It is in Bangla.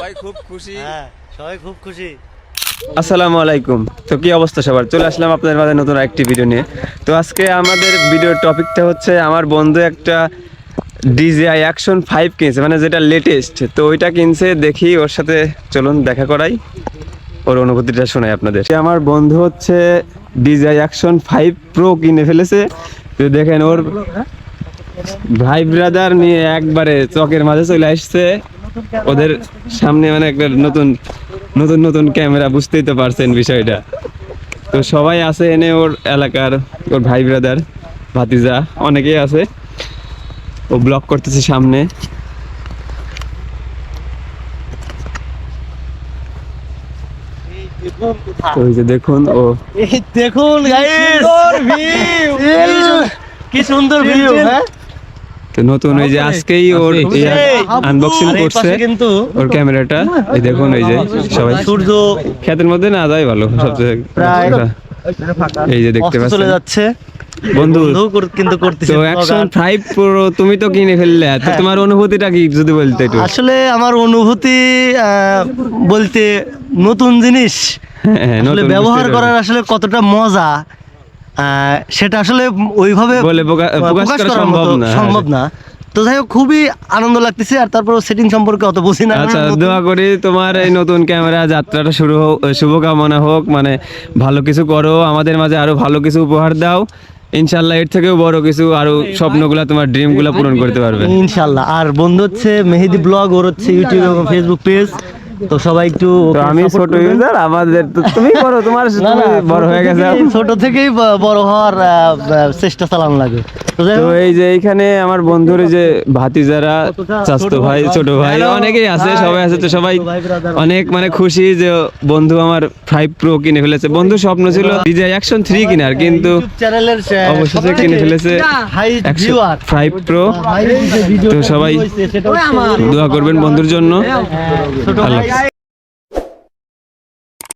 সবাই খুব খুশি। হ্যাঁ সবাই খুব খুশি। আসসালামু আলাইকুম। তো কি অবস্থা সবার? চলে আসলাম আপনাদের মাঝে নতুন একটি ভিডিও নিয়ে। তো আজকে আমাদের ভিডিওর টপিকটা হচ্ছে আমার বন্ধু একটা ডিজিআই অ্যাকশন ফাইভ কিনছে মানে যেটা লেটেস্ট তো ওইটা কিনছে দেখি ওর সাথে চলুন দেখা করাই। ওর অনুভূতিটা শোনাই আপনাদের। সে আমার বন্ধু হচ্ছে ডিজিআই অ্যাকশন ফাইভ প্রো কিনে ফেলেছে। তো দেখেন ওর ভাই ব্রাদার নিয়ে একবারে চকের মাঝে চলে আসছে। ওদের সামনে মানে একটা নতুন নতুন নতুন ক্যামেরা বুঝতেই তো পারছেন বিষয়টা। তো সবাই আছে এনে ওর এলাকার ওর ভাই ব্রাদার ভাতিজা অনেকেই আছে। ও ব্লক করতেছে সামনে। ওই যে দেখুন ও। দেখুন গাইস কি সুন্দর ভিউ হ্যাঁ? তো নতুন ওই যে আজকেই ওর আনবক্সিং করছে কিন্তু ওর ক্যামেরাটা। এই দেখুন এই যে সবাই। সূর্য ক্ষেতের মধ্যে না যায় ভালো সবচেয়ে এই যে দেখতে চলে যাচ্ছে। বন্ধু কিন্তু করতেছে তো অ্যাকশন ফাইভ প্রো তুমি তো কিনে ফেললে তো হ্যাঁ। তোমার অনুভূতিটা কি যদি বলতে একটু? আসলে আমার অনুভূতি আহ, বলতে নতুন জিনিস। হ্যাঁ, আসলে নতুন ব্যবহার করার আসলে কতটা মজা। সেটা আসলে ওইভাবে বলে প্রকাশ করা সম্ভব না। সম্ভব না। তো যাই হোক খুবই আনন্দ লাগতেছে আর তারপর সেটিং সম্পর্কে অত বুঝি না। আচ্ছা দোয়া করি তোমার এই নতুন ক্যামেরা যাত্রাটা শুরু হোক শুভকামনা হোক মানে ভালো কিছু করো আমাদের মাঝে আরও ভালো কিছু উপহার দাও। ইনশাল্লাহ এর থেকেও বড় কিছু আরও স্বপ্নগুলা তোমার ড্রিমগুলা পূরণ করতে পারবে। ইনশাল্লাহ। আর বন্ধু হচ্ছে মেহেদি ব্লগ ওর হচ্ছে ইউটিউব এবং ফেসবুক পেজ তো সবাই একটু আমি ছোট ইউজার আমাদের তুমি করো তোমার বড় হয়ে গেছে। ছোট থেকেই বড় হওয়ার চেষ্টা চালানো লাগে। তো এই যে এইখানে আমার বন্ধুর এই যে ভাতিজারা চাস্তো ভাই ছোট ভাই অনেকেই আছে সবাই আছে তো সবাই। অনেক মানে খুশি যে বন্ধু আমার ফাইভ প্রো কিনে ফেলেছে। বন্ধু স্বপ্ন ছিল ডিজে অ্যাকশন থ্রি কিনার কিন্তু ইউটিউব চ্যানেলের অবশেষে কিনে ফেলেছে ফাইভ প্রো তো সবাই দোয়া করবেন বন্ধুর জন্য। আল্লাহ।